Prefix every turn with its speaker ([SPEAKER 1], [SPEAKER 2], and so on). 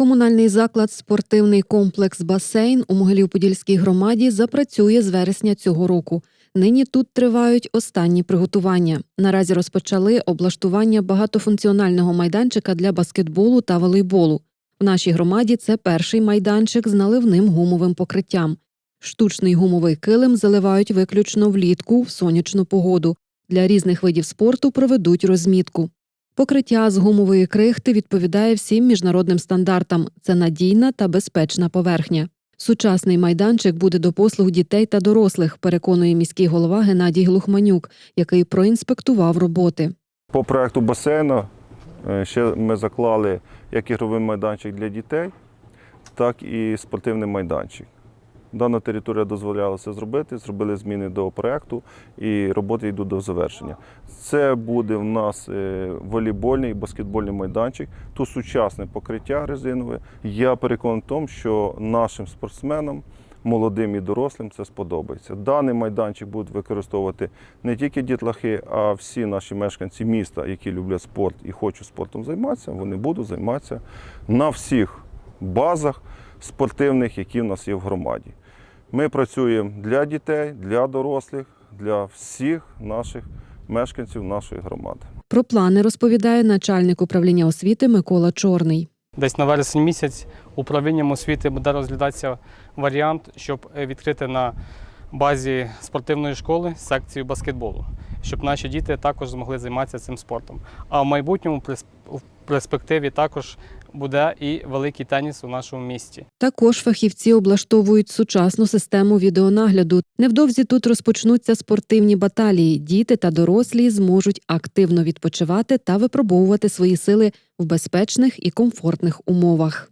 [SPEAKER 1] Комунальний заклад Спортивний комплекс Басейн у Могилів-Подільській громаді запрацює з вересня цього року. Нині тут тривають останні приготування. Наразі розпочали облаштування багатофункціонального майданчика для баскетболу та волейболу. В нашій громаді це перший майданчик з наливним гумовим покриттям. Штучний гумовий килим заливають виключно влітку в сонячну погоду. Для різних видів спорту проведуть розмітку. Покриття з гумової крихти відповідає всім міжнародним стандартам. Це надійна та безпечна поверхня. Сучасний майданчик буде до послуг дітей та дорослих, переконує міський голова Геннадій Глухманюк, який проінспектував роботи.
[SPEAKER 2] По проекту басейну е, ще ми заклали як ігровий майданчик для дітей, так і спортивний майданчик. Дана територія дозволяла це зробити, зробили зміни до проекту і роботи йдуть до завершення. Це буде в нас е, волейбольний і баскетбольний майданчик, тут сучасне покриття резинове. Я переконаний в тому, що нашим спортсменам, молодим і дорослим, це сподобається. Даний майданчик будуть використовувати не тільки дітлахи, а всі наші мешканці міста, які люблять спорт і хочуть спортом займатися, вони будуть займатися на всіх базах спортивних, які в нас є в громаді. Ми працюємо для дітей, для дорослих, для всіх наших мешканців нашої громади.
[SPEAKER 1] Про плани розповідає начальник управління освіти Микола Чорний.
[SPEAKER 3] Десь на вересень місяць управлінням освіти буде розглядатися варіант, щоб відкрити на базі спортивної школи секцію баскетболу, щоб наші діти також змогли займатися цим спортом. А в майбутньому в перспективі також буде і великий теніс у нашому місті.
[SPEAKER 1] Також фахівці облаштовують сучасну систему відеонагляду. Невдовзі тут розпочнуться спортивні баталії. Діти та дорослі зможуть активно відпочивати та випробовувати свої сили в безпечних і комфортних умовах.